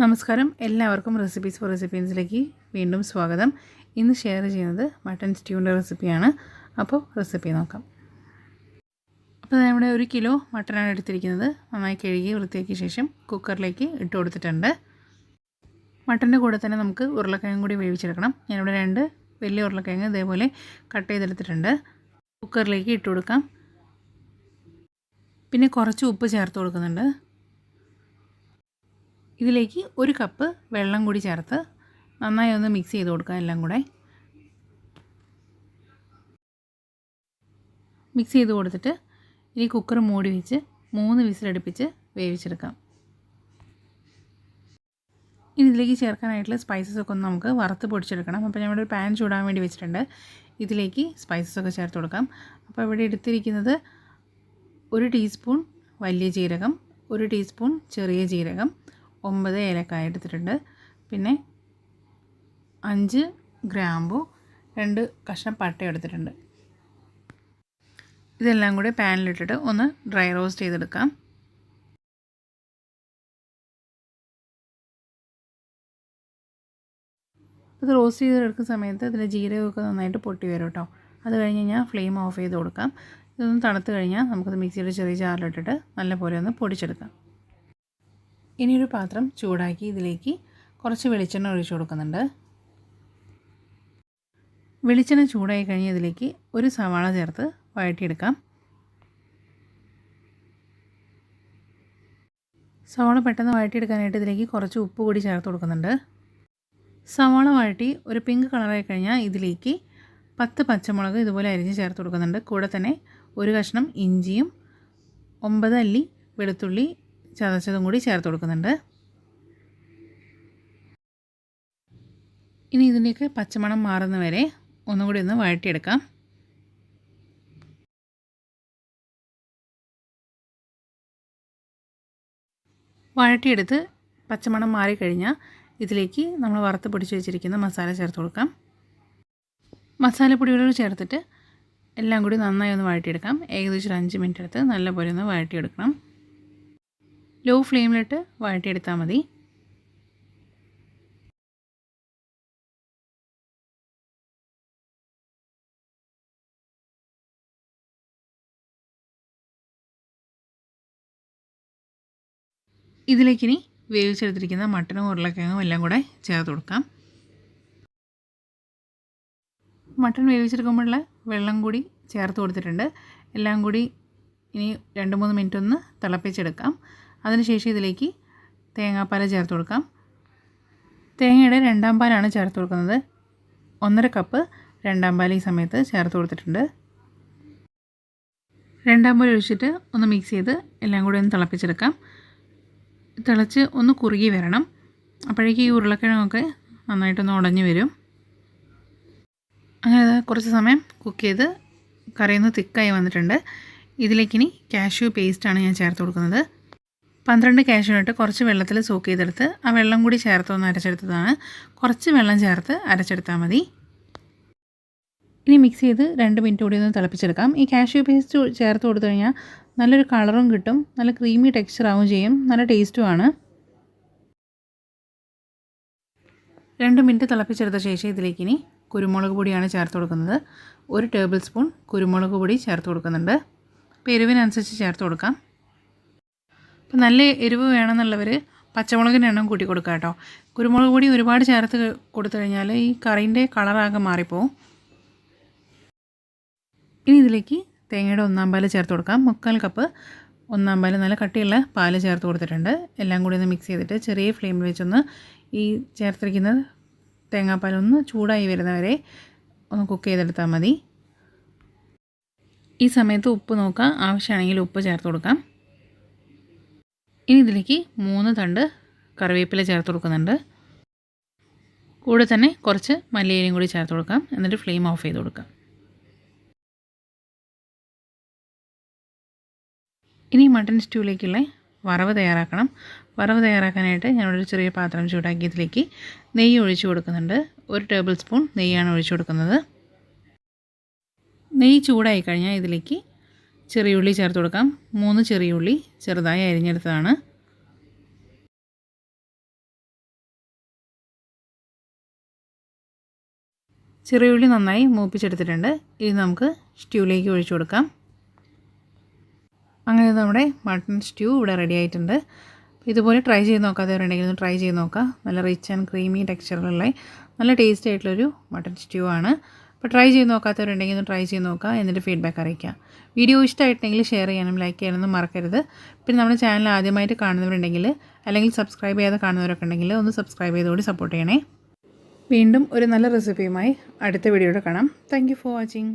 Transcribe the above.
നമസ്കാരം. എല്ലാവർക്കും recipes four റെസിപ്പീൻസിലേക്ക് വീണ്ടും സ്വാഗതം. ഇന്ന് ഷെയർ ചെയ്യുന്നത് മട്ടൺ സ്റ്റ്യൂവിന്റെ റെസിപ്പിയാണ് അപ്പോൾ റെസിപ്പി നോക്കാം. അപ്പോൾ നമ്മുടെ ഒരു കിലോ മട്ടനാണ് എടുത്തിരിക്കുന്നത്. നന്നായി കഴുകി വൃത്തിയാക്കിയ ശേഷം കുക്കറിലേക്ക് ഇട്ട് കൊടുത്തിട്ടുണ്ട്. മട്ടന്റെ കൂടെ തന്നെ നമുക്ക് ഉരുളക്കിഴങ്ങ് കൂടി വേവിച്ചെടുക്കണം. ഞാനിവിടെ രണ്ട് വലിയ ഉരുളക്കിഴങ്ങ് ഇതേപോലെ കട്ട് ചെയ്തെടുത്തിട്ടുണ്ട്. കുക്കറിലേക്ക് ഇട്ട് കൊടുക്കാം. പിന്നെ കുറച്ച് ഉപ്പ് ചേർത്ത് കൊടുക്കുന്നുണ്ട്. ഇതിലേക്ക് ഒരു കപ്പ് വെള്ളം കൂടി ചേർത്ത് നന്നായി ഒന്ന് മിക്സ് ചെയ്ത് കൊടുക്കുക എല്ലാം കൂടെ. മിക്സ് ചെയ്ത് കൊടുത്തിട്ട് ഇനി കുക്കർ മൂടി വെച്ച് മൂന്ന് വിസിലടുപ്പിച്ച് വേവിച്ചെടുക്കാം. ഇനി ഇതിലേക്ക് ചേർക്കാനായിട്ടുള്ള സ്പൈസസ് ഒക്കെ ഒന്ന് നമുക്ക് വറുത്ത് പൊടിച്ചെടുക്കണം. അപ്പോൾ ഞങ്ങളുടെ ഒരു പാൻ ചൂടാൻ വേണ്ടി വെച്ചിട്ടുണ്ട്. ഇതിലേക്ക് സ്പൈസസ് ഒക്കെ ചേർത്ത് കൊടുക്കാം. അപ്പോൾ ഇവിടെ എടുത്തിരിക്കുന്നത് ഒരു ടീസ്പൂൺ വലിയ ജീരകം ഒരു ടീസ്പൂൺ ചെറിയ ജീരകം ഒമ്പത് ഏലക്കായ എടുത്തിട്ടുണ്ട്. പിന്നെ അഞ്ച് ഗ്രാമ്പു രണ്ട് കഷ്ണം പട്ട എടുത്തിട്ടുണ്ട്. ഇതെല്ലാം കൂടി പാനിലിട്ടിട്ട് ഒന്ന് ഡ്രൈ റോസ്റ്റ് ചെയ്തെടുക്കാം. ഇത് റോസ്റ്റ് ചെയ്തെടുക്കുന്ന സമയത്ത് ഇതിൽ ജീരകമൊക്കെ നന്നായിട്ട് പൊട്ടി വരും കേട്ടോ. അത് കഴിഞ്ഞ് കഴിഞ്ഞാൽ ഫ്ലെയിം ഓഫ് ചെയ്ത് കൊടുക്കാം. ഇതൊന്ന് തണുത്ത് കഴിഞ്ഞാൽ നമുക്കത് മിക്സിയുടെ ചെറിയ ജാറിലിട്ടിട്ട് നല്ലപോലെ ഒന്ന് പൊടിച്ചെടുക്കാം. ഇനിയൊരു പാത്രം ചൂടാക്കി ഇതിലേക്ക് കുറച്ച് വെളിച്ചെണ്ണ ഒഴിച്ചു കൊടുക്കുന്നുണ്ട്. വെളിച്ചെണ്ണ ചൂടായി കഴിഞ്ഞ് ഇതിലേക്ക് ഒരു സവാള ചേർത്ത് വഴറ്റിയെടുക്കാം. സവാള പെട്ടെന്ന് വഴറ്റിയെടുക്കാനായിട്ട് ഇതിലേക്ക് കുറച്ച് ഉപ്പ് കൂടി ചേർത്ത് കൊടുക്കുന്നുണ്ട്. സവാള വഴറ്റി ഒരു പിങ്ക് കളറായി കഴിഞ്ഞാൽ ഇതിലേക്ക് പത്ത് പച്ചമുളക് ഇതുപോലെ അരിഞ്ഞ് ചേർത്ത് കൊടുക്കുന്നുണ്ട്. കൂടെ തന്നെ ഒരു കഷ്ണം ഇഞ്ചിയും ഒമ്പത് അല്ലി വെളുത്തുള്ളി ചതച്ചതും കൂടി ചേർത്ത് കൊടുക്കുന്നുണ്ട്. ഇനി ഇതിന്റെയൊക്കെ പച്ചമണം മാറുന്ന വരെ ഒന്നുകൂടി ഒന്ന് വഴറ്റിയെടുക്കാം. വഴറ്റിയെടുത്ത് പച്ചമണം മാറിക്കഴിഞ്ഞാൽ ഇതിലേക്ക് നമ്മൾ വറുത്ത് പൊടിച്ച് വെച്ചിരിക്കുന്ന മസാല ചേർത്ത് കൊടുക്കാം. മസാലപ്പൊടികളോട് ചേർത്തിട്ട് എല്ലാം കൂടി നന്നായി ഒന്ന് വഴറ്റിയെടുക്കാം. ഏകദേശം ഒരു അഞ്ച് മിനിറ്റ് എടുത്ത് നല്ലപോലെ ഒന്ന് വഴറ്റിയെടുക്കണം. ലോ ഫ്ലെയിമിലിട്ട് വഴട്ടിയെടുത്താൽ മതി. ഇതിലേക്കിനി വേവിച്ചെടുത്തിരിക്കുന്ന മട്ടനും ഉരുളക്കിഴങ്ങും എല്ലാം കൂടെ ചേർത്ത് കൊടുക്കാം. മട്ടൺ വേവിച്ചെടുക്കുമ്പോഴുള്ള വെള്ളം കൂടി ചേർത്ത് കൊടുത്തിട്ടുണ്ട്. എല്ലാം കൂടി ഇനി രണ്ട് മൂന്ന് മിനിറ്റ് ഒന്ന് തിളപ്പിച്ചെടുക്കാം. അതിനുശേഷം ഇതിലേക്ക് തേങ്ങാപ്പാൽ ചേർത്ത് കൊടുക്കാം. തേങ്ങയുടെ രണ്ടാം പാലാണ് ചേർത്ത് കൊടുക്കുന്നത്. ഒന്നര കപ്പ് രണ്ടാം പാൽ ഈ സമയത്ത് ചേർത്ത് കൊടുത്തിട്ടുണ്ട്. രണ്ടാം പാൽ ഒഴിച്ചിട്ട് ഒന്ന് മിക്സ് ചെയ്ത് എല്ലാം കൂടി ഒന്ന് തിളപ്പിച്ചെടുക്കാം. തിളച്ച് ഒന്ന് കുറുകി വരണം. അപ്പോഴേക്കും ഈ ഉരുളക്കിഴങ്ങൊക്കെ നന്നായിട്ടൊന്ന് ഉടഞ്ഞു വരും. അങ്ങനെ കുറച്ച് സമയം കുക്ക് ചെയ്ത് കറിയൊന്ന് തിക്കായി വന്നിട്ടുണ്ട്. ഇതിലേക്കിനി കാഷ്യൂ പേസ്റ്റാണ് ഞാൻ ചേർത്ത് കൊടുക്കുന്നത്. പന്ത്രണ്ട് കാഷ്യൂനട്ട് കുറച്ച് വെള്ളത്തിൽ സൂക്ക് ചെയ്തെടുത്ത് ആ വെള്ളം കൂടി ചേർത്ത് ഒന്ന് അരച്ചെടുത്തതാണ്. കുറച്ച് വെള്ളം ചേർത്ത് അരച്ചെടുത്താൽ മതി. ഇനി മിക്സ് ചെയ്ത് രണ്ട് മിനിറ്റ് കൂടി ഒന്ന് തിളപ്പിച്ചെടുക്കാം. ഈ കാഷ്യൂ പേസ്റ്റ് ചേർത്ത് കൊടുത്തു കഴിഞ്ഞാൽ നല്ലൊരു കളറും കിട്ടും നല്ല ക്രീമി ടെക്സ്ചർ ആവും ചെയ്യും നല്ല ടേസ്റ്റുമാണ് രണ്ട് മിനിറ്റ് തിളപ്പിച്ചെടുത്ത ശേഷം ഇതിലേക്ക് ഇനി കുരുമുളക് പൊടിയാണ് ചേർത്ത് കൊടുക്കുന്നത്. ഒരു ടേബിൾ സ്പൂൺ കുരുമുളക് പൊടി ചേർത്ത് കൊടുക്കുന്നുണ്ട്. പെരുവിനനുസരിച്ച് ചേർത്ത് കൊടുക്കാം. അപ്പോൾ നല്ല എരിവ് വേണമെന്നുള്ളവർ പച്ചമുളകിന്റെ എണ്ണം കൂട്ടി കൊടുക്കുക കേട്ടോ. കുരുമുളക് പൊടി ഒരുപാട് ചേർത്ത് കൊടുത്തു കഴിഞ്ഞാൽ ഈ കറീന്റെ കളറാകെ മാറിപ്പോവും. ഇനി ഇതിലേക്ക് തേങ്ങയുടെ ഒന്നാം പാൽ ചേർത്ത് കൊടുക്കാം. മുക്കാൽ കപ്പ് ഒന്നാം പാൽ നല്ല കട്ടിയുള്ള പാൽ ചേർത്ത് കൊടുത്തിട്ടുണ്ട്. എല്ലാം കൂടി ഒന്ന് മിക്സ് ചെയ്തിട്ട് ചെറിയ ഫ്ലെയിമിൽ വെച്ചൊന്ന് ഈ ചേർത്തിരിക്കുന്ന തേങ്ങാപ്പാലൊന്ന് ചൂടായി വരുന്നവരെ ഒന്ന് കുക്ക് ചെയ്തെടുത്താൽ മതി. ഈ സമയത്ത് ഉപ്പ് നോക്കാം. ആവശ്യമാണെങ്കിൽ ഉപ്പ് ചേർത്ത് കൊടുക്കാം. ഇനി ഇതിലേക്ക് മൂന്ന് തണ്ട് കറിവേപ്പില ചേർത്ത് കൊടുക്കുന്നുണ്ട്. കൂടെ തന്നെ കുറച്ച് മല്ലിയിലയും കൂടി ചേർത്ത് കൊടുക്കാം. എന്നിട്ട് ഫ്ലെയിം ഓഫ് ചെയ്ത് കൊടുക്കാം. ഇനി മട്ടൺ സ്റ്റൂവിലേക്കുള്ള വറവ് തയ്യാറാക്കണം. വറവ് തയ്യാറാക്കാനായിട്ട് ഞാനൊരു ചെറിയ പാത്രം ചൂടാക്കി ഇതിലേക്ക് നെയ്യ് ഒഴിച്ചു കൊടുക്കുന്നുണ്ട്. ഒരു ടേബിൾ സ്പൂൺ നെയ്യാണ് ഒഴിച്ചു കൊടുക്കുന്നത്. നെയ്യ് ചൂടായി കഴിഞ്ഞാൽ ഇതിലേക്ക് ചെറിയ ഉള്ളി ചേർത്ത് കൊടുക്കാം. മൂന്ന് ചെറിയ ഉള്ളി ചെറുതായി അരിഞ്ഞെടുത്തതാണ്. ചെറിയ ഉള്ളി നന്നായി മൂപ്പിച്ചെടുത്തിട്ടുണ്ട്. ഇത് നമുക്ക് സ്റ്റ്യൂവിലേക്ക് ഒഴിച്ചു കൊടുക്കാം. അങ്ങനെ നമ്മുടെ മട്ടൺ സ്റ്റ്യൂ ഇവിടെ റെഡി ആയിട്ടുണ്ട്. ഇതുപോലെ ട്രൈ ചെയ്ത് നോക്കാത്തവരുണ്ടെങ്കിൽ ഒന്ന് ട്രൈ ചെയ്ത് നോക്കാം. നല്ല റിച്ച് ആൻഡ് ക്രീമി ടെക്സ്ചറിലുള്ള നല്ല ടേസ്റ്റി ആയിട്ടുള്ളൊരു മട്ടൺ സ്റ്റ്യൂ ആണ് അപ്പോൾ ട്രൈ ചെയ്ത് നോക്കാത്തവരുണ്ടെങ്കിൽ ഒന്ന് ട്രൈ ചെയ്ത് നോക്കുക എന്നിട്ട് ഫീഡ്ബാക്ക് അറിയിക്കുക. വീഡിയോ ഇഷ്ടമായിട്ടുണ്ടെങ്കിൽ ഷെയർ ചെയ്യാനും ലൈക്ക് ചെയ്യാനൊന്നും മറക്കരുത്. പിന്നെ നമ്മുടെ ചാനൽ ആദ്യമായിട്ട് കാണുന്നവരുണ്ടെങ്കിൽ അല്ലെങ്കിൽ സബ്സ്ക്രൈബ് ചെയ്യാതെ കാണുന്നവരൊക്കെ ഉണ്ടെങ്കിൽ ഒന്ന് സബ്സ്ക്രൈബ് ചെയ്തുകൂടി സപ്പോർട്ട് ചെയ്യണേ. വീണ്ടും ഒരു നല്ല റെസിപ്പിയുമായി അടുത്ത വീഡിയോയുടെ കാണാം. Thank for watching